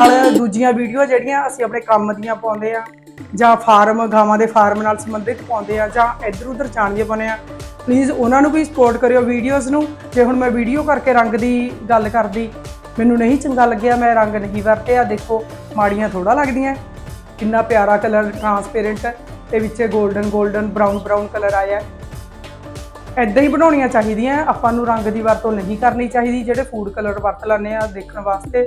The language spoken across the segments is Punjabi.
ਨਾਲ ਦੂਜੀਆਂ ਵੀਡੀਓ ਜਿਹੜੀਆਂ ਅਸੀਂ ਆਪਣੇ ਕੰਮ ਦੀਆਂ ਪਾਉਂਦੇ ਆ, ਜਾਂ ਫਾਰਮ, ਗਾਵਾਂ ਦੇ ਫਾਰਮ ਨਾਲ ਸੰਬੰਧਿਤ ਪਾਉਂਦੇ ਆ, ਜਾਂ ਇੱਧਰ ਉੱਧਰ ਜਾਣਦੇ ਪਾਉਂਦੇ ਆ ਪਲੀਜ਼ ਉਹਨਾਂ ਨੂੰ ਵੀ ਸਪੋਰਟ ਕਰਿਓ ਵੀਡੀਓਜ਼ ਨੂੰ। ਜੇ ਹੁਣ ਮੈਂ ਵੀਡੀਓ ਕਰਕੇ ਰੰਗ ਦੀ ਗੱਲ ਕਰਦੀ, ਮੈਨੂੰ ਨਹੀਂ ਚੰਗਾ ਲੱਗਿਆ, ਮੈਂ ਰੰਗ ਨਹੀਂ ਵਰਤਿਆ, ਦੇਖੋ, ਮਾੜੀਆਂ ਥੋੜਾ ਲੱਗਦੀਆਂ। ਕਿੰਨਾ ਪਿਆਰਾ ਕਲਰ ਟਰਾਂਸਪੇਰੈਂਟ ਤੇ ਵਿੱਚ golden golden brown brown colour ਆਇਆ ਐਦਾਂ ਹੀ ਬਣਾਉਣੀਆਂ ਚਾਹੀਦੀਆਂ, ਆਪਾਂ ਨੂੰ ਰੰਗ ਦੀ ਵਰਤੋਂ ਨਹੀਂ ਕਰਨੀ ਚਾਹੀਦੀ, ਜਿਹੜੇ ਫੂਡ ਕਲਰ ਵਰਤ ਲੈਂਦੇ ਆ ਦੇਖਣ ਵਾਸਤੇ।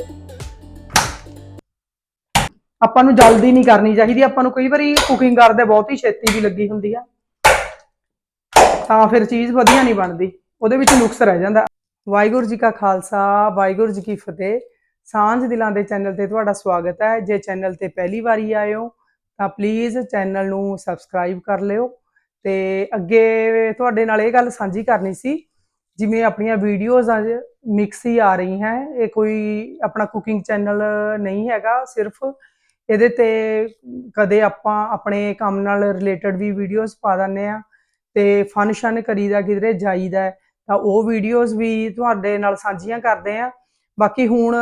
ਆਪਾਂ ਨੂੰ ਜਲਦੀ ਨਹੀਂ ਕਰਨੀ ਚਾਹੀਦੀ, ਆਪਾਂ ਨੂੰ ਕਈ ਵਾਰੀ ਕੁਕਿੰਗ ਕਰਦੇ ਬਹੁਤ ਹੀ ਛੇਤੀ ਵੀ ਲੱਗੀ ਹੁੰਦੀ ਆ। ਤਾਂ ਫਿਰ ਚੀਜ਼ ਵਧੀਆ ਨਹੀਂ ਬਣਦੀ, ਉਹਦੇ ਵਿੱਚ ਨੁਕਸ ਰਹਿ ਜਾਂਦਾ। ਵਾਹਿਗੁਰੂ ਜੀ ਕਾ ਖਾਲਸਾ, ਵਾਹਿਗੁਰੂ ਜੀ ਕੀ ਫਤਿਹ। ਸਾਂਝ ਦਿਲਾਂ ਦੇ ਚੈਨਲ ਤੇ ਤੁਹਾਡਾ ਸਵਾਗਤ ਹੈ। ਜੇ ਚੈਨਲ ਤੇ ਪਹਿਲੀ ਵਾਰੀ ਆਏ ਹੋ, ਤਾਂ ਪਲੀਜ਼ ਚੈਨਲ ਨੂੰ ਸਬਸਕ੍ਰਾਈਬ ਕਰ ਲਿਓ। ਤੇ ਅੱਗੇ ਤੁਹਾਡੇ ਨਾਲ ਇਹ ਗੱਲ ਸਾਂਝੀ ਕਰਨੀ ਸੀ, ਜਿਵੇਂ ਆਪਣੀਆਂ ਵੀਡੀਓਜ਼ ਅੱਜ ਮਿਕਸ ਹੀ ਆ ਰਹੀ ਹੈ ਇਹ ਕੋਈ ਆਪਣਾ ਕੁਕਿੰਗ ਚੈਨਲ ਨਹੀਂ ਹੈਗਾ, ਸਿਰਫ ਇਹਦੇ ਤੇ ਕਦੇ ਆਪਾਂ ਆਪਣੇ ਕੰਮ ਨਾਲ ਰਿਲੇਟਡ ਵੀ ਵੀਡੀਓਜ਼ ਪਾ ਦਿੰਦੇ ਆ ਤੇ ਫਨ ਫੰਕਸ਼ਨ ਕਰੀਦਾ ਕਿਧਰੇ ਜਾਈਦਾ ਤਾਂ ਉਹ ਵੀਡੀਓਜ਼ ਵੀ ਤੁਹਾਡੇ ਨਾਲ ਸਾਂਝੀਆਂ ਕਰਦੇ ਆ ਬਾਕੀ ਹੁਣ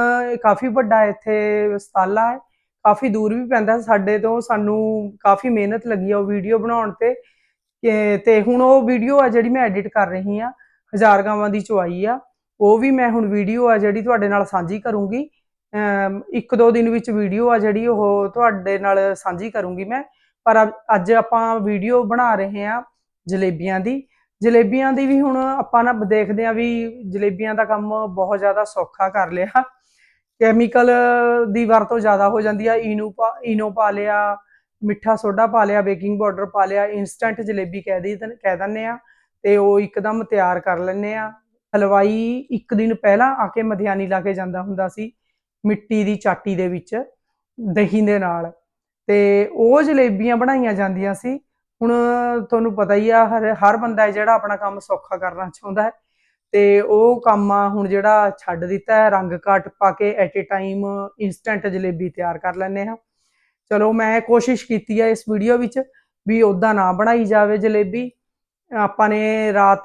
ਕਾਫੀ ਵੱਡਾ ਇੱਥੇ ਸਤਾਲਾ ਹੈ, ਕਾਫੀ ਦੂਰ ਵੀ ਪੈਂਦਾ ਸਾਡੇ ਤੋਂ, ਸਾਨੂੰ ਕਾਫੀ ਮਿਹਨਤ ਲੱਗੀ ਆ ਉਹ ਵੀਡੀਓ ਬਣਾਉਣ ਤੇ। ਤੇ ਹੁਣ ਉਹ ਵੀਡੀਓ ਆ ਜਿਹੜੀ ਮੈਂ ਐਡਿਟ ਕਰ ਰਹੀ ਆ ਹਜ਼ਾਰ ਗਾਵਾਂ ਦੀ ਚੁਆਈ ਆ, ਉਹ ਵੀ ਮੈਂ ਹੁਣ ਵੀਡੀਓ ਆ ਜਿਹੜੀ ਤੁਹਾਡੇ ਨਾਲ ਸਾਂਝੀ ਕਰੂੰਗੀ। ਇੱਕ ਦੋ ਦਿਨ ਵਿੱਚ ਵੀਡੀਓ ਆ ਜਿਹੜੀ ਉਹ ਤੁਹਾਡੇ ਨਾਲ ਸਾਂਝੀ ਕਰੂੰਗੀ ਮੈਂ। ਪਰ ਅੱਜ ਆਪਾਂ ਵੀਡੀਓ ਬਣਾ ਰਹੇ ਹਾਂ ਜਲੇਬੀਆਂ ਦੀ। ਜਲੇਬੀਆਂ ਦੀ ਵੀ ਹੁਣ ਆਪਾਂ ਨਾ ਦੇਖਦੇ ਆ ਵੀ ਜਲੇਬੀਆਂ ਦਾ ਕੰਮ ਬਹੁਤ ਜ਼ਿਆਦਾ ਸੌਖਾ ਕਰ ਲਿਆ। ਕੈਮੀਕਲ ਦੀ ਵਰਤੋਂ ਜ਼ਿਆਦਾ ਹੋ ਜਾਂਦੀ ਆ। ਇਨੋ ਪਾ ਇਨੋ ਪਾ ਲਿਆ, ਮਿੱਠਾ ਸੋਡਾ ਪਾ ਲਿਆ ਬੇਕਿੰਗ ਪਾਊਡਰ ਪਾ ਲਿਆ ਇਨਸਟੈਂਟ ਜਲੇਬੀ ਕਹਿ ਦੀ, ਕਹਿ ਦਿੰਦੇ ਆ ਤੇ ਉਹ ਇੱਕਦਮ ਤਿਆਰ ਕਰ ਲੈਂਦੇ ਆ ਹਲਵਾਈ ਇੱਕ ਦਿਨ ਪਹਿਲਾਂ ਆ ਕੇ ਮਧਿਆਨੀ ਲਾ ਕੇ ਜਾਂਦਾ ਹੁੰਦਾ ਸੀ। ਮਿੱਟੀ ਦੀ ਚਾਟੀ ਦੇ ਵਿੱਚ, ਦਹੀਂ ਦੇ ਨਾਲ। ਤੇ ਉਹ ਜਲੇਬੀਆਂ ਬਣਾਈਆਂ ਜਾਂਦੀਆਂ ਸੀ। ਹੁਣ ਤੁਹਾਨੂੰ ਪਤਾ ਹੀ ਆ, ਹਰ ਹਰ ਬੰਦਾ ਹੈ ਜਿਹੜਾ ਆਪਣਾ ਕੰਮ ਸੌਖਾ ਕਰਨਾ ਚਾਹੁੰਦਾ ਹੈ। ਤੇ ਉਹ ਕੰਮ ਆ, ਹੁਣ ਜਿਹੜਾ ਛੱਡ ਦਿੱਤਾ ਹੈ, ਰੰਗ ਘੱਟ ਪਾ ਕੇ at a time instant jalebi ਤਿਆਰ ਕਰ ਲੈਂਦੇ ਹਾਂ। ਚਲੋ, ਮੈਂ ਕੋਸ਼ਿਸ਼ ਕੀਤੀ ਹੈ ਇਸ ਵੀਡੀਓ ਵਿੱਚ ਵੀ ਉਦਾਂ ਨਾ ਬਣਾਈ ਜਾਵੇ ਜਲੇਬੀ। ਆਪਾਂ ਨੇ ਰਾਤ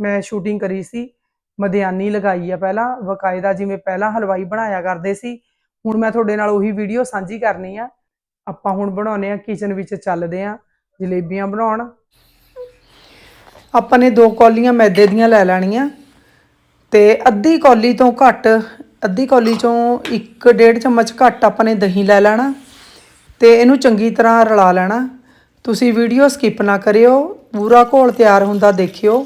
ਮੈਂ ਸ਼ੂਟਿੰਗ ਕਰੀ ਸੀ। ਮਧਿਆਨੀ ਲਗਾਈ ਆ ਪਹਿਲਾਂ, ਵਕਾਇਦਾ ਜਿਵੇਂ ਪਹਿਲਾਂ ਹਲਵਾਈ ਬਣਾਇਆ ਕਰਦੇ ਸੀ, ਹੁਣ ਮੈਂ ਤੁਹਾਡੇ ਨਾਲ ਉਹੀ ਵੀਡੀਓ ਸਾਂਝੀ ਕਰਨੀ ਆ। ਆਪਾਂ ਹੁਣ ਬਣਾਉਨੇ ਆ ਕਿਚਨ ਵਿੱਚ ਚੱਲਦੇ ਆ, ਜਲੇਬੀਆਂ ਬਣਾਉਣ। ਆਪਾਂ ਨੇ ਦੋ ਕੌਲੀਆਂ ਮੈਦੇ ਦੀਆਂ ਲੈ ਲੈਣੀਆਂ, ਤੇ ਅੱਧੀ ਕੌਲੀ ਤੋਂ ਘੱਟ, ਅੱਧੀ ਕੌਲੀ ਚੋਂ 1.5 ਚਮਚ ਘੱਟ ਆਪਾਂ ਨੇ ਦਹੀਂ ਲੈ ਲੈਣਾ, ਤੇ ਇਹਨੂੰ ਚੰਗੀ ਤਰ੍ਹਾਂ ਰਲਾ ਲੈਣਾ। ਤੁਸੀਂ ਵੀਡੀਓ ਸਕਿਪ ਨਾ ਕਰਿਓ, ਪੂਰਾ ਘੋਲ ਤਿਆਰ ਹੁੰਦਾ ਦੇਖਿਓ।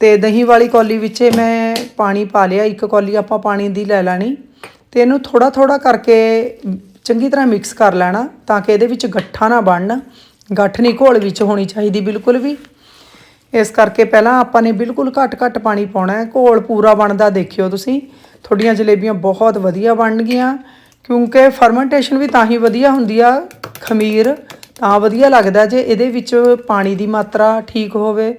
ਤੇ ਦਹੀਂ ਵਾਲੀ ਕੌਲੀ ਵਿੱਚ ਮੈਂ ਪਾਣੀ ਪਾ ਲਿਆ, ਇੱਕ ਕੌਲੀ ਆਪਾਂ ਪਾਣੀ ਦੀ ਲੈ ਲੈਣੀ ਤੇ ਇਹਨੂੰ ਥੋੜਾ ਥੋੜਾ ਕਰਕੇ ਚੰਗੀ ਤਰ੍ਹਾਂ ਮਿਕਸ ਕਰ ਲੈਣਾ ਤਾਂ ਕਿ ਇਹਦੇ ਵਿੱਚ ਗੱਠਾਂ ਨਾ ਬਣਨ। ਗੱਠ ਨਹੀਂ ਘੋਲ ਵਿੱਚ ਹੋਣੀ ਚਾਹੀਦੀ ਬਿਲਕੁਲ ਵੀ। ਇਸ ਕਰਕੇ ਪਹਿਲਾਂ ਆਪਾਂ ਨੇ ਬਿਲਕੁਲ ਘੱਟ ਘੱਟ ਪਾਣੀ ਪਾਉਣਾ ਹੈ। ਘੋਲ ਪੂਰਾ ਬਣਦਾ ਦੇਖਿਓ ਤੁਸੀਂ। ਤੁਹਾਡੀਆਂ ਜਲੇਬੀਆਂ ਬਹੁਤ ਵਧੀਆ ਬਣਨਗੀਆਂ ਕਿਉਂਕਿ ਫਰਮੈਂਟੇਸ਼ਨ ਵੀ ਤਾਂ ਹੀ ਵਧੀਆ ਹੁੰਦੀ ਆ ਖਮੀਰ, ਤਾਂ ਵਧੀਆ ਲੱਗਦਾ ਜੇ ਇਹਦੇ ਵਿੱਚ ਪਾਣੀ ਦੀ ਮਾਤਰਾ ਠੀਕ ਹੋਵੇ।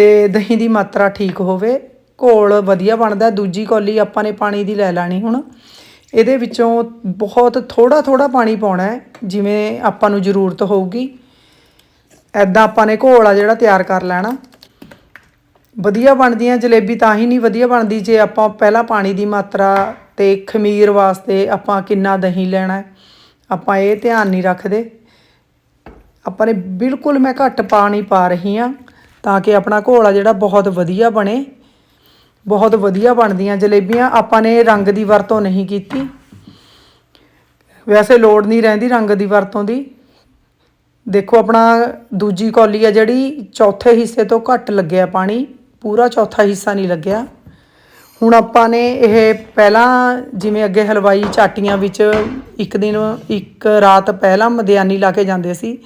ਤੇ ਦਹੀਂ ਦੀ ਮਾਤਰਾ ਠੀਕ ਹੋਵੇ, ਘੋਲ ਵਧੀਆ ਬਣਦਾ, ਦੂਜੀ ਕੌਲੀ ਆਪਾਂ ਨੇ ਪਾਣੀ ਦੀ ਲੈ ਲੈਣੀ ਹੁਣ। ਇਹਦੇ ਵਿੱਚੋਂ ਬਹੁਤ ਥੋੜਾ ਥੋੜਾ ਪਾਣੀ ਪਾਉਣਾ ਹੈ, ਜਿਵੇਂ ਆਪਾਂ ਨੂੰ ਜ਼ਰੂਰਤ ਹੋਊਗੀ। ਐਦਾਂ ਆਪਾਂ ਨੇ ਘੋਲ ਆ ਜਿਹੜਾ ਤਿਆਰ ਕਰ ਲੈਣਾ। ਵਧੀਆ ਬਣਦੀ ਹੈ ਜਲੇਬੀ ਤਾਂ ਹੀ ਨਹੀਂ ਵਧੀਆ ਬਣਦੀ ਜੇ ਆਪਾਂ ਪਹਿਲਾਂ ਪਾਣੀ ਦੀ ਮਾਤਰਾ ਤੇ ਖਮੀਰ ਵਾਸਤੇ ਆਪਾਂ ਕਿੰਨਾ ਦਹੀਂ ਲੈਣਾ ਹੈ। ਆਪਾਂ ਇਹ ਧਿਆਨ ਨਹੀਂ ਰੱਖਦੇ। ਆਪਾਂ ਨੇ ਬਿਲਕੁਲ ਮੈਂ ਘੱਟ ਪਾਣੀ ਪਾ ਰਹੀ ਹਾਂ। ਤਾਂ ਕਿ ਆਪਣਾ ਘੋਲ ਆ ਜਿਹੜਾ ਬਹੁਤ ਵਧੀਆ ਬਣੇ, ਬਹੁਤ ਵਧੀਆ ਬਣਦੀਆਂ ਜਲੇਬੀਆਂ। ਆਪਾਂ ਨੇ ਰੰਗ ਦੀ ਵਰਤੋਂ ਨਹੀਂ ਕੀਤੀ। ਵੈਸੇ ਲੋੜ ਨਹੀਂ ਰਹਿੰਦੀ ਰੰਗ ਦੀ ਵਰਤੋਂ ਦੀ। ਦੇਖੋ, ਆਪਣਾ ਦੂਜੀ ਕੌਲੀ ਆ ਜਿਹੜੀ, ਚੌਥੇ ਹਿੱਸੇ ਤੋਂ ਘੱਟ ਲੱਗਿਆ ਪਾਣੀ। ਪੂਰਾ ਚੌਥਾ ਹਿੱਸਾ ਨਹੀਂ ਲੱਗਿਆ। ਹੁਣ ਆਪਾਂ ਨੇ ਇਹ ਪਹਿਲਾਂ ਜਿਵੇਂ ਅੱਗੇ ਹਲਵਾਈ ਚਾਟੀਆਂ ਵਿੱਚ ਇੱਕ ਦਿਨ, ਇੱਕ ਰਾਤ ਪਹਿਲਾਂ ਮਦਿਆਨੀ ਲਾ ਕੇ ਜਾਂਦੇ ਸੀ।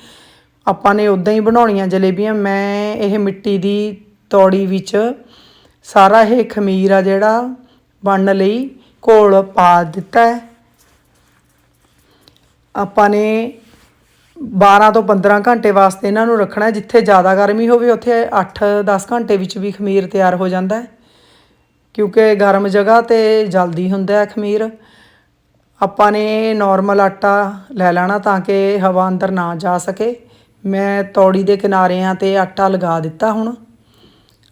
ਆਪਾਂ ਨੇ ਉਦਾਂ ਹੀ ਬਣਾਉਣੀਆਂ ਜਲੇਬੀਆਂ। ਮੈਂ ਇਹ ਮਿੱਟੀ ਦੀ ਤੌੜੀ ਵਿੱਚ ਸਾਰਾ ਇਹ ਖਮੀਰ ਆ ਜਿਹੜਾ ਬਣਨ ਲਈ, ਘੋਲ ਪਾ ਦਿੱਤਾ ਹੈ। ਆਪਾਂ ਨੇ 12 ਤੋਂ 15 ਘੰਟੇ ਵਾਸਤੇ ਇਹਨਾਂ ਨੂੰ ਰੱਖਣਾ ਜਿੱਥੇ ਜ਼ਿਆਦਾ ਗਰਮੀ ਹੋਵੇ, ਉੱਥੇ 8-10 ਘੰਟੇ ਵਿੱਚ ਵੀ ਖਮੀਰ ਤਿਆਰ ਹੋ ਜਾਂਦਾ ਹੈ। ਕਿਉਂਕਿ ਗਰਮ ਜਗ੍ਹਾ ਤੇ ਜਲਦੀ ਹੁੰਦਾ ਹੈ ਖਮੀਰ। ਆਪਾਂ ਨੇ ਨਾਰਮਲ ਆਟਾ ਲੈ ਲੈਣਾ ਤਾਂ ਕਿ ਹਵਾ ਅੰਦਰ ਨਾ ਜਾ ਸਕੇ। ਮੈਂ ਤੌੜੀ ਦੇ ਕਿਨਾਰਿਆਂ ਤੇ ਆਟਾ ਲਗਾ ਦਿੱਤਾ ਹੁਣ।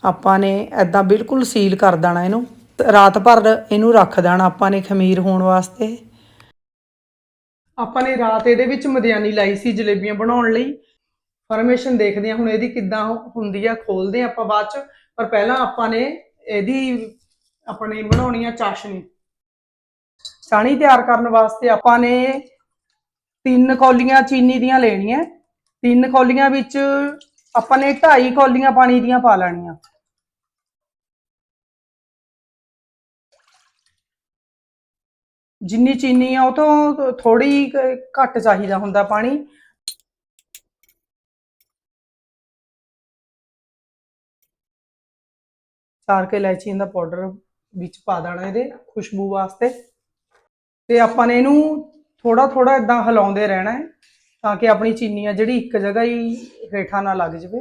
ਆਪਾਂ ਨੇ ਐਦਾਂ ਬਿਲਕੁਲ ਸੀਲ ਕਰ ਦੇਣਾ ਇਹਨੂੰ। ਰਾਤ ਭਰ ਇਹਨੂੰ ਰੱਖ ਦੇਣਾ ਆਪਾਂ ਨੇ ਖਮੀਰ ਹੋਣ ਵਾਸਤੇ। ਆਪਾਂ ਨੇ ਰਾਤ ਇਹਦੇ ਵਿੱਚ ਮਧਿਆਨੀ ਲਾਈ ਸੀ ਜਲੇਬੀਆਂ ਬਣਾਉਣ ਲਈ। ਫਰਮੇਸ਼ਨ ਦੇਖਦੇ ਹਾਂ ਹੁਣ ਇਹਦੀ ਕਿੱਦਾਂ ਹੁੰਦੀ ਆ, ਖੋਲਦੇ ਹਾਂ ਆਪਾਂ ਬਾਅਦ ਚ। ਪਰ ਪਹਿਲਾਂ ਆਪਾਂ ਨੇ ਇਹਦੀ ਆਪਣੀ ਬਣਾਉਣੀ ਆ ਚਾਸ਼ਨੀ। ਸਾਣੀ ਤਿਆਰ ਕਰਨ ਵਾਸਤੇ ਆਪਾਂ ਨੇ ਤਿੰਨ ਕੌਲੀਆਂ ਚੀਨੀ ਦੀਆਂ ਲੈਣੀਆਂ। ਤਿੰਨ ਕੌਲੀਆਂ ਵਿੱਚ ਆਪਾਂ ਨੇ 2.5 ਕੌਲੀਆਂ ਪਾਣੀ ਦੀਆਂ ਪਾ ਲੈਣੀਆਂ। ਜਿੰਨੀ ਚੀਨੀ ਆ, ਉਹ ਤੋਂ ਥੋੜੀ ਘੱਟ ਚਾਹੀਦਾ ਹੁੰਦਾ ਪਾਣੀ। ਚਾਰ ਕੇ ਇਲਾਇਚੀ ਦਾ ਪਾਊਡਰ ਵਿੱਚ ਪਾ ਦੇਣਾ ਇਹਦੇ ਖੁਸ਼ਬੂ ਵਾਸਤੇ। ਤੇ ਆਪਾਂ ਨੇ ਇਹਨੂੰ ਥੋੜਾ ਥੋੜਾ ਇਦਾਂ ਹਿਲਾਉਂਦੇ ਰਹਿਣਾ ਹੈ। ਤਾਂ ਕਿ ਆਪਣੀ ਚੀਨੀ ਆ ਜਿਹੜੀ ਇੱਕ ਜਗ੍ਹਾ ਹੀ ਹੇਠਾਂ ਨਾ ਲੱਗ ਜਾਵੇ।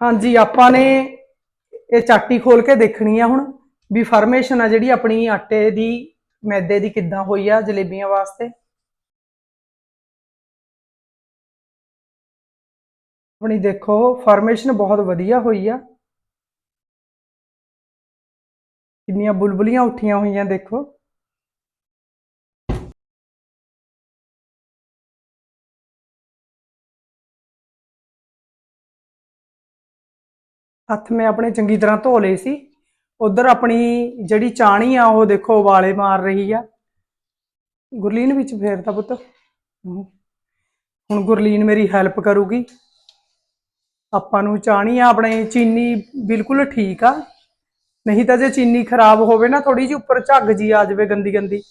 ਹਾਂਜੀ, ਆਪਾਂ ਨੇ ਇਹ ਚਾਟੀ ਖੋਲ ਕੇ ਦੇਖਣੀ ਆ ਹੁਣ ਵੀ ਫਰਮੇਸ਼ਨ ਆ ਜਿਹੜੀ ਆਪਣੀ ਆਟੇ ਦੀ, ਮੈਦੇ ਦੀ ਕਿੱਦਾਂ ਹੋਈ ਆ ਜਲੇਬੀਆਂ ਵਾਸਤੇ। ਆਪਣੀ ਦੇਖੋ, ਫਰਮੇਸ਼ਨ ਬਹੁਤ ਵਧੀਆ ਹੋਈ ਆ। ਕਿੰਨੀਆਂ ਬੁਲਬੁਲੀਆਂ ਉੱਠੀਆਂ ਹੋਈਆਂ ਦੇਖੋ। ਹੱਥ ਮੈਂ ਆਪਣੇ ਚੰਗੀ ਤਰ੍ਹਾਂ ਧੋ ਲਏ ਸੀ। ਉਧਰ ਆਪਣੀ ਜਿਹੜੀ ਚਾਣੀ ਆ, ਉਹ ਦੇਖੋ ਉਬਾਲੇ ਮਾਰ ਰਹੀ ਆ। ਗੁਰਲੀਨ ਵਿੱਚ ਫੇਰਤਾ ਪੁੱਤ ਹੁਣ ਗੁਰਲੀਨ ਮੇਰੀ ਹੈਲਪ ਕਰੂਗੀ। ਆਪਾਂ ਨੂੰ ਚਾਣੀ ਆ, ਆਪਣੇ ਚੀਨੀ ਬਿਲਕੁਲ ਠੀਕ ਆ। ਨਹੀਂ ਤਾਂ ਜੇ ਚੀਨੀ ਖਰਾਬ ਹੋਵੇ ਨਾ ਥੋੜੀ ਜਿਹੀ ਉੱਪਰ ਝੱਗ ਜੀ ਆ ਜਾਵੇ ਗੰਦੀ ਗੰਦੀ।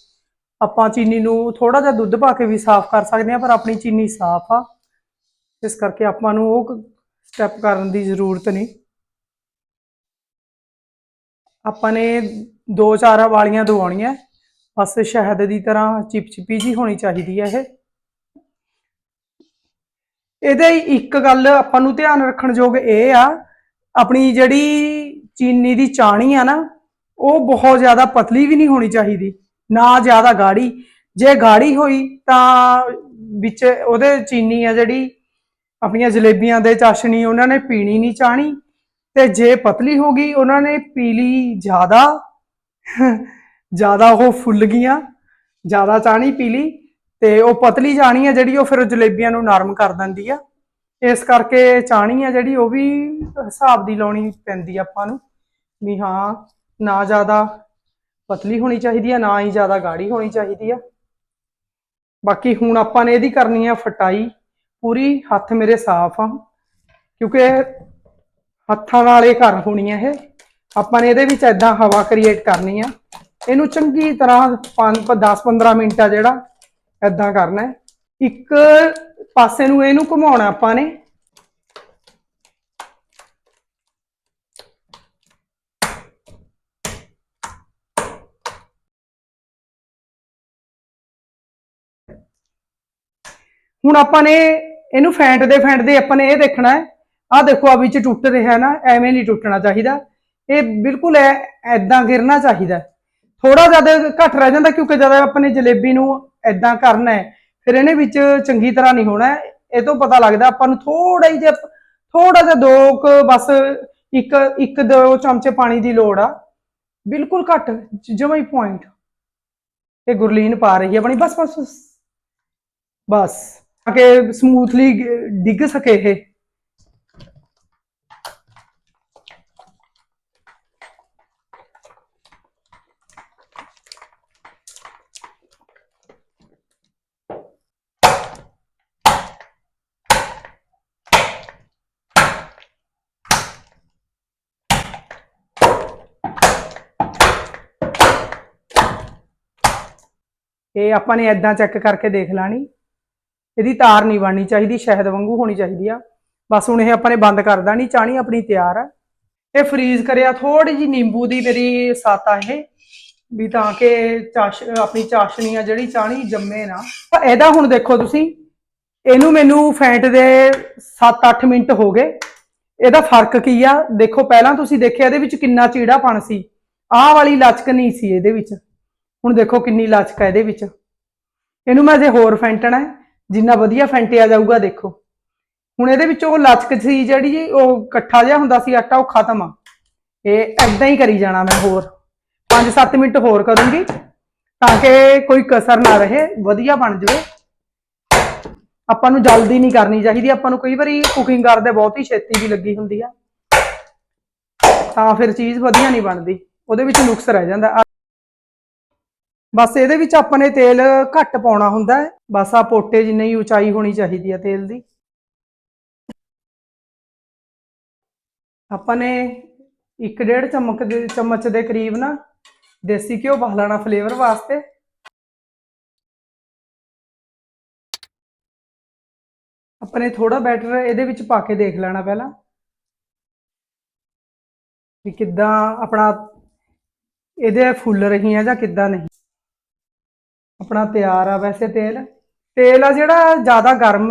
ਆਪਾਂ ਚੀਨੀ ਨੂੰ ਥੋੜਾ ਜਿਹਾ ਦੁੱਧ ਪਾ ਕੇ ਵੀ ਸਾਫ਼ ਕਰ ਸਕਦੇ ਆ ਪਰ ਆਪਣੀ ਚੀਨੀ ਸਾਫ਼ ਆ। ਇਸ ਕਰਕੇ ਆਪਾਂ ਨੂੰ ਉਹ ਸਟੈਪ ਕਰਨ ਦੀ ਜ਼ਰੂਰਤ ਨਹੀਂ। ਆਪਾਂ ਨੇ ਦੋ ਚਾਰ ਵਾਲੀਆਂ ਦਵਾਉਣੀਆਂ। ਬਸ ਸ਼ਹਿਦ ਦੀ ਤਰ੍ਹਾਂ ਚਿਪਚਿਪੀ ਜੀ ਹੋਣੀ ਚਾਹੀਦੀ ਹੈ ਇਹ। ਇਹਦੇ ਇੱਕ ਗੱਲ ਆਪਾਂ ਨੂੰ ਧਿਆਨ ਰੱਖਣ ਯੋਗ ਇਹ ਆ, ਆਪਣੀ ਜਿਹੜੀ ਚੀਨੀ ਦੀ ਚਾਣੀ ਆ ਨਾ, ਉਹ ਬਹੁਤ ਜ਼ਿਆਦਾ ਪਤਲੀ ਵੀ ਨਹੀਂ ਹੋਣੀ ਚਾਹੀਦੀ, ਨਾ ਜ਼ਿਆਦਾ ਗਾੜੀ। ਜੇ ਗਾੜੀ ਹੋਈ ਤਾਂ ਵਿੱਚ ਉਹਦੇ ਚੀਨੀ ਆ ਜਿਹੜੀ, ਆਪਣੀਆਂ ਜਲੇਬੀਆਂ ਦੇ ਚਾਸ਼ਣੀ ਉਹਨਾਂ ਨੇ ਪੀਣੀ ਨਹੀਂ ਚਾਹਣੀ ਤੇ ਜੇ ਪਤਲੀ ਹੋ ਗਈ, ਉਹਨਾਂ ਨੇ ਪੀਲੀ ਜ਼ਿਆਦਾ ਜ਼ਿਆਦਾ ਉਹ ਫੁੱਲ ਗਈਆਂ, ਜ਼ਿਆਦਾ ਚਾਣੀ ਪੀ ਲਈ ਤੇ ਉਹ ਪਤਲੀ ਜਾਣੀ ਆ ਜਿਹੜੀ ਉਹ ਫਿਰ ਜਲੇਬੀਆਂ ਨੂੰ ਨਰਮ ਕਰ ਦਿੰਦੀ ਆ। ਇਸ ਕਰਕੇ ਚਾਣੀ ਆ ਜਿਹੜੀ ਉਹ ਵੀ ਹਿਸਾਬ ਦੀ ਲਾਉਣੀ ਪੈਂਦੀ ਆਪਾਂ ਨੂੰ, ਵੀ ਹਾਂ, ਨਾ ਜ਼ਿਆਦਾ ਪਤਲੀ ਹੋਣੀ ਚਾਹੀਦੀ ਆ, ਨਾ ਹੀ ਜ਼ਿਆਦਾ ਗਾੜੀ ਹੋਣੀ ਚਾਹੀਦੀ ਆ। ਬਾਕੀ ਹੁਣ ਆਪਾਂ ਨੇ ਇਹਦੀ ਕਰਨੀ ਆ ਫਟਾਈ, ਪੂਰੀ ਹੱਥ ਮੇਰੇ ਸਾਫ਼ ਆ। ਕਿਉਂਕਿ ਹੱਥਾਂ ਨਾਲ ਇਹ ਘਰ ਹੋਣੀ ਹੈ ਇਹ। ਆਪਾਂ ਨੇ ਇਹਦੇ ਵਿੱਚ ਐਦਾਂ ਹਵਾ ਕ੍ਰੀਏਟ ਕਰਨੀ ਆ। ਇਹਨੂੰ ਚੰਗੀ ਤਰ੍ਹਾਂ 10-15 ਮਿੰਟ ਆ ਜਿਹੜਾ ਐਦਾਂ ਕਰਨਾ ਇੱਕ ਪਾਸੇ ਨੂੰ ਇਹਨੂੰ ਘੁਮਾਉਣਾ ਆਪਾਂ ਨੇ। ਹੁਣ ਆਪਾਂ ਨੇ ਇਹਨੂੰ ਫੈਂਟਦੇ ਫੈਂਟਦੇ ਆਪਾਂ ਨੇ ਇਹ ਦੇਖਣਾ ਹੈ। ਆਹ ਦੇਖੋ ਆ ਵਿੱਚ ਟੁੱਟ ਰਿਹਾ ਨਾ, ਐਵੇਂ ਨਹੀਂ ਟੁੱਟਣਾ ਚਾਹੀਦਾ। ਇਹ ਬਿਲਕੁਲ ਐਦਾਂ ਗਿਰਨਾ ਚਾਹੀਦਾ। ਥੋੜਾ ਜ਼ਿਆਦਾ ਘੱਟ ਰਹਿ ਜਾਂਦਾ ਕਿਉਂਕਿ ਜਦੋਂ ਆਪਾਂ ਜਲੇਬੀ ਨੂੰ ਐਦਾਂ ਕਰਨਾ ਹੈ ਫਿਰ ਇਹਨੇ ਵਿੱਚ ਚੰਗੀ ਤਰ੍ਹਾਂ ਨਹੀਂ ਹੋਣਾ। ਇਹ ਤੋਂ ਪਤਾ ਲੱਗਦਾ ਆਪਾਂ ਨੂੰ ਥੋੜਾ ਹੀ ਜਿਹਾ ਥੋੜਾ ਜਿਹਾ ਦੋ ਕੁ, ਬਸ ਇੱਕ ਇੱਕ ਦੋ ਚਮਚੇ ਪਾਣੀ ਦੀ ਲੋੜ ਆ। ਬਿਲਕੁਲ ਘੱਟ ਜਮਾ ਹੀ ਪੁਆਇੰਟ ਇਹ ਗੁਰਲੀਨ ਪਾ ਰਹੀ ਹੈ ਆਪਣੀ, ਬਸ ਬਸ ਬਸ। ਬਸ ਤਾਂ ਕਿ ਸਮੂਥਲੀ ਡਿੱਗ ਸਕੇ ਇਹ। ਇਹ ਆਪਾਂ ਨੇ ਐਦਾਂ ਚੈੱਕ ਕਰਕੇ ਦੇਖ ਲੈਣੀ। ਇਹਦੀ ਤਾਰ ਨਹੀਂ ਬਣਨੀ ਚਾਹੀਦੀ, ਸ਼ਹਿਦ ਵਾਂਗੂ ਹੋਣੀ ਚਾਹੀਦੀ ਆ। ਬਸ ਹੁਣ ਇਹ ਆਪਾਂ ਨੇ ਬੰਦ ਕਰ ਦੇਣੀ, ਚਾਣੀ ਆਪਣੀ ਤਿਆਰ ਆ। ਇਹ ਫਰੀਜ਼ ਕਰਿਆ ਥੋੜੀ ਜੀ ਨਿੰਬੂ ਦੀ ਮੇਰੀ ਸਾਤਾ ਇਹ, ਵੀ ਤਾਂ ਕਿ ਚਾਸ਼, ਆਪਣੀ ਚਾਸ਼ਨੀ ਆ ਜਿਹੜੀ ਚਾਣੀ ਜੰਮੇ ਨਾ। ਇਹਦਾ ਹੁਣ ਦੇਖੋ ਤੁਸੀਂ, ਇਹਨੂੰ ਮੈਨੂੰ ਫੈਂਟ ਦੇ 7-8 ਮਿੰਟ ਹੋ ਗਏ। ਇਹਦਾ ਫ਼ਰਕ ਕੀ ਆ? ਦੇਖੋ, ਪਹਿਲਾਂ ਤੁਸੀਂ ਦੇਖਿਆ ਇਹਦੇ ਵਿੱਚ ਕਿੰਨਾ ਚੀੜਾਪਣ ਸੀ। ਆਹ ਵਾਲੀ ਲਚਕ ਨਹੀਂ ਸੀ ਇਹਦੇ ਵਿੱਚ। ਹੁਣ ਦੇਖੋ ਕਿੰਨੀ ਲਚਕ ਹੈ ਇਹਦੇ ਵਿੱਚ। ਇਹਨੂੰ ਮੈਂ ਜੇ ਹੋਰ ਫੈਂਟਣਾ ਹੈ, ਜਿੰਨਾ ਵਧੀਆ ਫੈਂਟਿਆ ਜਾਊਗਾ ਦੇਖੋ। ਹੁਣ ਇਹਦੇ ਵਿੱਚ ਉਹ ਲਚਕ ਸੀ ਜਿਹੜੀ ਉਹ ਇਕੱਠਾ ਜਿਹਾ ਹੁੰਦਾ ਸੀ ਆਟਾ ਉਹ ਖਤਮ ਆ। ਇਹ ਐਦਾਂ ਹੀ ਕਰੀ ਜਾਣਾ ਮੈਂ ਹੋਰ। 5-7 ਮਿੰਟ ਹੋਰ ਕਰੂੰਗੀ ਤਾਂ ਕਿ ਕੋਈ ਕਸਰ ਨਾ ਰਹੇ ਵਧੀਆ ਬਣ ਜਾਵੇ। ਆਪਾਂ ਨੂੰ ਜਲਦੀ ਨਹੀਂ ਕਰਨੀ ਚਾਹੀਦੀ ਆਪਾਂ ਨੂੰ ਕਈ ਵਾਰੀ ਕੁਕਿੰਗ ਕਰਦੇ ਬਹੁਤ ਹੀ ਛੇਤੀ ਵੀ ਲੱਗੀ ਹੁੰਦੀ ਆ। ਤਾਂ ਫਿਰ ਚੀਜ਼ ਵਧੀਆ ਨਹੀਂ ਬਣਦੀ ਉਹਦੇ ਵਿੱਚ ਨੁਕਸ ਰਹਿ ਜਾਂਦਾ। ਬਸ ਇਹਦੇ ਵਿੱਚ ਆਪਾਂ ਨੇ ਤੇਲ ਘੱਟ ਪਾਉਣਾ ਹੁੰਦਾ ਹੈ। ਬਸ ਆ ਪੋਟੇ ਜਿੰਨੀ ਹੀ ਉਚਾਈ ਹੋਣੀ ਚਾਹੀਦੀ ਹੈ ਤੇਲ ਦੀ। ਆਪਾਂ ਨੇ 1.5 ਚਮਚ ਦੇ ਚਮਚ ਦੇ ਕਰੀਬ ਨਾ ਦੇਸੀ ਘਿਓ ਪਾ ਲੈਣਾ ਫਲੇਵਰ ਵਾਸਤੇ। ਆਪਣੇ ਥੋੜਾ ਬੈਟਰ ਇਹਦੇ ਵਿੱਚ ਪਾ ਕੇ ਦੇਖ ਲੈਣਾ ਪਹਿਲਾਂ। ਵੀ ਕਿੱਦਾਂ ਆਪਣਾ ਇਹਦੇ ਫੁੱਲ ਰਹੀਆਂ ਜਾਂ ਕਿੱਦਾਂ ਨਹੀਂ। ਆਪਣਾ ਤਿਆਰ ਆ ਵੈਸੇ ਤੇਲ। ਤੇਲ ਆ ਜਿਹੜਾ ਜ਼ਿਆਦਾ ਗਰਮ,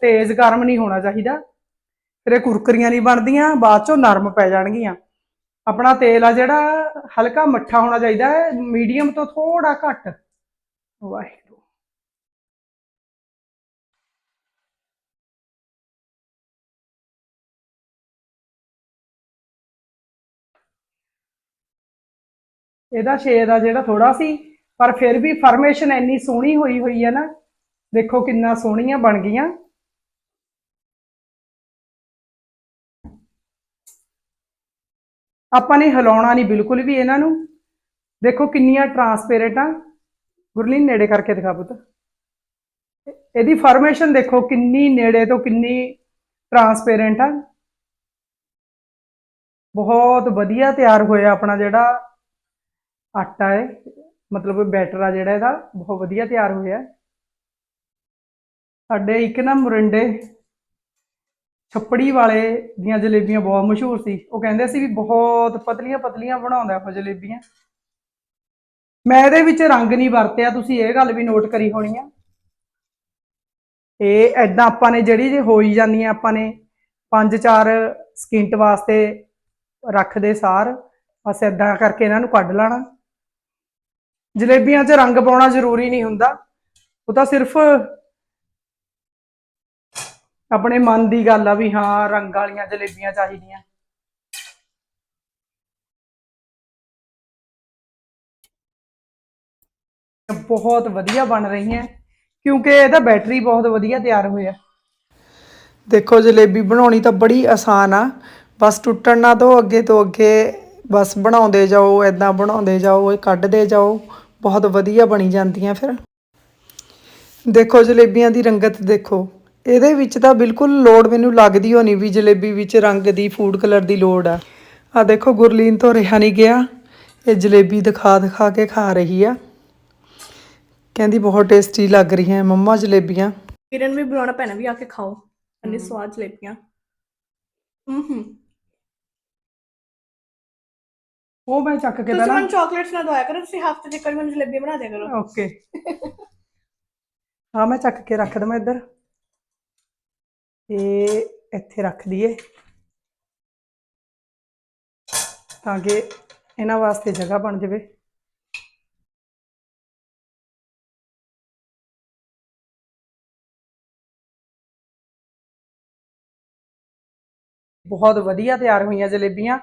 ਤੇਜ਼ ਗਰਮ ਨਹੀਂ ਹੋਣਾ ਚਾਹੀਦਾ। ਫਿਰ ਇਹ ਕੁਰਕਰੀਆਂ ਨਹੀਂ ਬਣਦੀਆਂ, ਬਾਅਦ ਚੋਂ ਨਰਮ ਪੈ ਜਾਣਗੀਆਂ। ਆਪਣਾ ਤੇਲ ਆ ਜਿਹੜਾ ਹਲਕਾ ਮੱਠਾ ਹੋਣਾ ਚਾਹੀਦਾ ਹੈ, ਮੀਡੀਅਮ ਤੋਂ ਥੋੜਾ ਘੱਟ। ਵਾਹਿਗੁਰੂ। ਇਹਦਾ ਸ਼ੇਡ ਆ ਜਿਹੜਾ ਥੋੜਾ ਸੀ। ਪਰ ਫਿਰ ਵੀ ਫਰਮੇਸ਼ਨ ਇੰਨੀ ਸੋਹਣੀ ਹੋਈ ਹੋਈ ਹੈ ਨਾ, ਦੇਖੋ ਕਿੰਨਾ ਸੋਹਣੀਆਂ ਬਣ ਗਈਆਂ। ਆਪਾਂ ਨੇ ਹਿਲਾਉਣਾ ਨਹੀਂ ਬਿਲਕੁਲ ਵੀ ਇਹਨਾਂ ਨੂੰ। ਦੇਖੋ ਕਿੰਨੀਆਂ ਟਰਾਂਸਪੇਰੈਂਟ ਆ ਗੁਰਲੀਨ, ਨੇੜੇ ਕਰਕੇ ਦਿਖਾ ਪੁੱਤ। ਇਹਦੀ ਫਰਮੇਸ਼ਨ ਦੇਖੋ ਕਿੰਨੀ ਨੇੜੇ ਤੋਂ ਕਿੰਨੀ ਟਰਾਂਸਪੇਰੈਂਟ ਆ। ਬਹੁਤ ਵਧੀਆ ਤਿਆਰ ਹੋਇਆ ਆਪਣਾ ਜਿਹੜਾ ਆਟਾ ਹੈ। ਮਤਲਬ ਬੈਟਰ ਆ ਜਿਹੜਾ ਇਹਦਾ, ਬਹੁਤ ਵਧੀਆ ਤਿਆਰ ਹੋਇਆ ਸਾਡੇ ਇੱਕ ਨਾ ਮੁਰਿੰਡੇ ਛੱਪੜੀ ਵਾਲੇ ਦੀਆਂ ਜਲੇਬੀਆਂ ਬਹੁਤ ਮਸ਼ਹੂਰ ਸੀ। ਉਹ ਕਹਿੰਦੇ ਸੀ ਵੀ ਬਹੁਤ ਪਤਲੀਆਂ ਪਤਲੀਆਂ ਬਣਾਉਂਦਾ ਉਹ ਜਲੇਬੀਆਂ। ਮੈਂ ਇਹਦੇ ਵਿੱਚ ਰੰਗ ਨਹੀਂ ਵਰਤਿਆ, ਤੁਸੀਂ ਇਹ ਗੱਲ ਵੀ ਨੋਟ ਕਰੀ ਹੋਣੀ ਆ। ਇਹ ਐਦਾਂ ਆਪਾਂ ਨੇ ਜਿਹੜੀ ਜੇ ਹੋਈ ਜਾਂਦੀਆਂ ਆਪਾਂ ਨੇ 5-4 ਸਕਿੰਟ ਵਾਸਤੇ ਰੱਖਦੇ ਸਾਰ, ਬਸ ਐਦਾਂ ਕਰਕੇ ਇਹਨਾਂ ਨੂੰ ਕੱਢ ਲੈਣਾ। ਜਲੇਬੀਆਂ 'ਚ ਰੰਗ ਪਾਉਣਾ ਜ਼ਰੂਰੀ ਨਹੀਂ ਹੁੰਦਾ। ਉਹ ਤਾਂ ਸਿਰਫ ਆਪਣੇ ਮਨ ਦੀ ਗੱਲ ਆ ਵੀ ਹਾਂ, ਰੰਗ ਵਾਲੀਆਂ ਜਲੇਬੀਆਂ ਚਾਹੀਦੀਆਂ। ਬਹੁਤ ਵਧੀਆ ਬਣ ਰਹੀਆਂ, ਕਿਉਂਕਿ ਇਹਦਾ ਬੈਟਰੀ ਬਹੁਤ ਵਧੀਆ ਤਿਆਰ ਹੋਇਆ ਦੇਖੋ, ਜਲੇਬੀ ਬਣਾਉਣੀ ਤਾਂ ਬੜੀ ਆਸਾਨ ਆ। ਬਸ ਟੁੱਟਣ ਨਾ ਤੋਂ ਅੱਗੇ ਤੋਂ ਅੱਗੇ ਬਸ ਬਣਾਉਂਦੇ ਜਾਓ ਐਦਾਂ ਬਣਾਉਂਦੇ ਜਾਓ, ਇਹ ਕੱਢਦੇ ਜਾਓ। ਬਹੁਤ ਵਧੀਆ ਬਣੀ ਜਾਂਦੀਆਂ ਫਿਰ। ਦੇਖੋ ਜਲੇਬੀਆਂ ਦੀ ਰੰਗਤ ਦੇਖੋ। ਇਹਦੇ ਵਿੱਚ ਤਾਂ ਬਿਲਕੁਲ ਲੋੜ ਮੈਨੂੰ ਲੱਗਦੀ ਹੋਣੀ ਵੀ ਜਲੇਬੀ ਵਿੱਚ ਰੰਗ ਦੀ ਫੂਡ ਕਲਰ ਦੀ ਲੋੜ ਆ। ਆ ਦੇਖੋ ਗੁਰਲੀਨ ਤੋਂ ਰਿਹਾ ਨਹੀਂ ਗਿਆ। ਇਹ ਜਲੇਬੀ ਦਿਖਾ ਦਿਖਾ ਕੇ ਖਾ ਰਹੀ ਆ। ਕਹਿੰਦੀ ਬਹੁਤ ਟੇਸਟੀ ਲੱਗ ਰਹੀਆਂ ਮੰਮਾ ਜਲੇਬੀਆਂ। ਕਿਰਨ ਵੀ ਬੁਲਾਉਣਾ ਪੈਣਾ ਵੀ ਆ ਕੇ ਖਾਓ। ਇੰਨੀ ਸਵਾਦ ਜਲੇਬੀਆਂ। ਹੂੰ ਉਹ ਮੈਂ ਚੱਕ ਕੇ ਤੁਸੀਂ ਪਹਿਲਾਂ ਮੈਨੂੰ ਚਾਕਲੇਟਸ ਨਾ ਦਵਾਇਆ ਕਰੋ ਤੁਸੀਂ ਹਫ਼ਤੇ ਦੇ ਕਰ ਮੈਨੂੰ ਜਲੇਬੀ ਬਣਾ ਦਿਆ ਕਰੋ। ਓਕੇ। ਹਾਂ ਮੈਂ ਚੱਕ ਕੇ ਰੱਖ ਦਵਾਂ ਇੱਧਰ। ਇਹ ਇੱਥੇ ਰੱਖ ਦਈਏ ਤਾਂ ਕਿ ਇਹਨਾਂ ਵਾਸਤੇ ਜਗ੍ਹਾ ਬਣ ਜਾਵੇ। ਬਹੁਤ ਵਧੀਆ ਤਿਆਰ ਹੋਈਆਂ ਜਲੇਬੀਆਂ।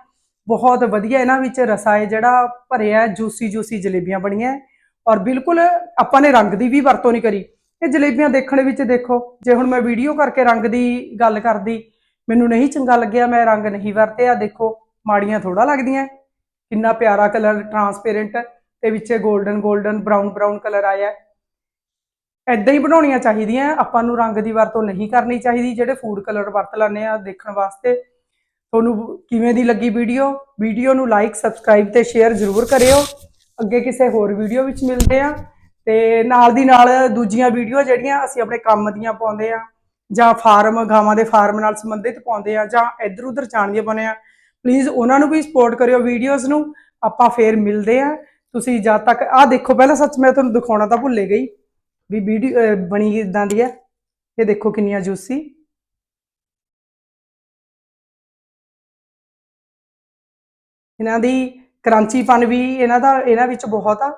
ਬਹੁਤ ਵਧੀਆ ਇਹਨਾਂ ਵਿੱਚ ਰਸਾ ਹੈ ਜਿਹੜਾ ਭਰਿਆ ਜੂਸੀ ਜੂਸੀ ਜਲੇਬੀਆਂ ਬਣੀਆਂ ਔਰ ਬਿਲਕੁਲ ਆਪਾਂ ਨੇ ਰੰਗ ਦੀ ਵੀ ਵਰਤੋਂ ਨਹੀਂ ਕਰੀ। ਇਹ ਜਲੇਬੀਆਂ ਦੇਖਣ ਵਿੱਚ ਦੇਖੋ, ਜੇ ਹੁਣ ਮੈਂ ਵੀਡੀਓ ਕਰਕੇ ਰੰਗ ਦੀ ਗੱਲ ਕਰਦੀ, ਮੈਨੂੰ ਨਹੀਂ ਚੰਗਾ ਲੱਗਿਆ, ਮੈਂ ਰੰਗ ਨਹੀਂ ਵਰਤਿਆ। ਦੇਖੋ, ਮਾੜੀਆਂ ਥੋੜਾ ਲੱਗਦੀਆਂ ਕਿੰਨਾ ਪਿਆਰਾ ਕਲਰ ਟਰਾਂਸਪੇਰੈਂਟ ਤੇ ਵਿੱਚੇ golden golden brown brown colour ਆਇਆ ਐਦਾਂ ਹੀ ਬਣਾਉਣੀਆਂ ਚਾਹੀਦੀਆਂ ਆਪਾਂ ਨੂੰ ਰੰਗ ਦੀ ਵਰਤੋਂ ਨਹੀਂ ਕਰਨੀ ਚਾਹੀਦੀ, ਜਿਹੜੇ ਫੂਡ ਕਲਰ ਵਰਤ ਲੈਂਦੇ ਆ ਦੇਖਣ ਵਾਸਤੇ। ਤੁਹਾਨੂੰ ਕਿਵੇਂ ਦੀ ਲੱਗੀ ਵੀਡੀਓ ਵੀਡੀਓ ਨੂੰ ਲਾਈਕ ਸਬਸਕ੍ਰਾਈਬ ਤੇ ਸ਼ੇਅਰ ਜ਼ਰੂਰ ਕਰਿਓ। ਅੱਗੇ ਕਿਸੇ ਹੋਰ ਵੀਡੀਓ ਵਿੱਚ ਮਿਲਦੇ ਆ ਤੇ ਨਾਲ ਦੀ ਨਾਲ ਦੂਜੀਆਂ ਵੀਡੀਓ ਜਿਹੜੀਆਂ ਅਸੀਂ ਆਪਣੇ ਕੰਮ ਦੀਆਂ ਪਾਉਂਦੇ ਆ ਜਾਂ ਫਾਰਮ, ਗਾਵਾਂ ਦੇ ਫਾਰਮ ਨਾਲ ਸੰਬੰਧਿਤ ਪਾਉਂਦੇ ਆ ਜਾਂ ਇੱਧਰ ਉੱਧਰ ਜਾਣ ਦੀਆਂ ਪਾਉਂਦੇ ਆ ਪਲੀਜ਼ ਉਹਨਾਂ ਨੂੰ ਵੀ ਸਪੋਰਟ ਕਰਿਓ ਵੀਡੀਓਜ਼ ਨੂੰ। ਆਪਾਂ ਫੇਰ ਮਿਲਦੇ ਆ ਤੁਸੀਂ ਜਦ ਤੱਕ, ਆਹ ਦੇਖੋ ਪਹਿਲਾਂ ਸੱਚ ਮੈਂ ਤੁਹਾਨੂੰ ਦਿਖਾਉਣਾ ਤਾਂ ਭੁੱਲੇ ਗਈ ਵੀ ਵੀਡੀਓ ਬਣੀ ਇਦਾਂ ਦੀ ਹੈ। ਇਹ ਦੇਖੋ ਕਿੰਨੀਆਂ ਜੂਸੀ ਇਹਨਾਂ ਦੀ ਕਰੰਚੀਪਨ ਵੀ ਇਹਨਾਂ ਦਾ, ਇਹਨਾਂ ਵਿੱਚ ਬਹੁਤ ਆ।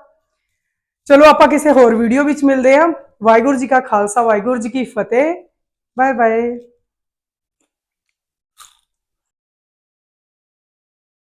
ਚਲੋ ਆਪਾਂ ਕਿਸੇ ਹੋਰ ਵੀਡੀਓ ਵਿੱਚ ਮਿਲਦੇ ਆ ਵਾਹਿਗੁਰੂ ਜੀ ਕਾ ਖਾਲਸਾ, ਵਾਹਿਗੁਰੂ ਜੀ ਕੀ ਫਤਿਹ। Bye bye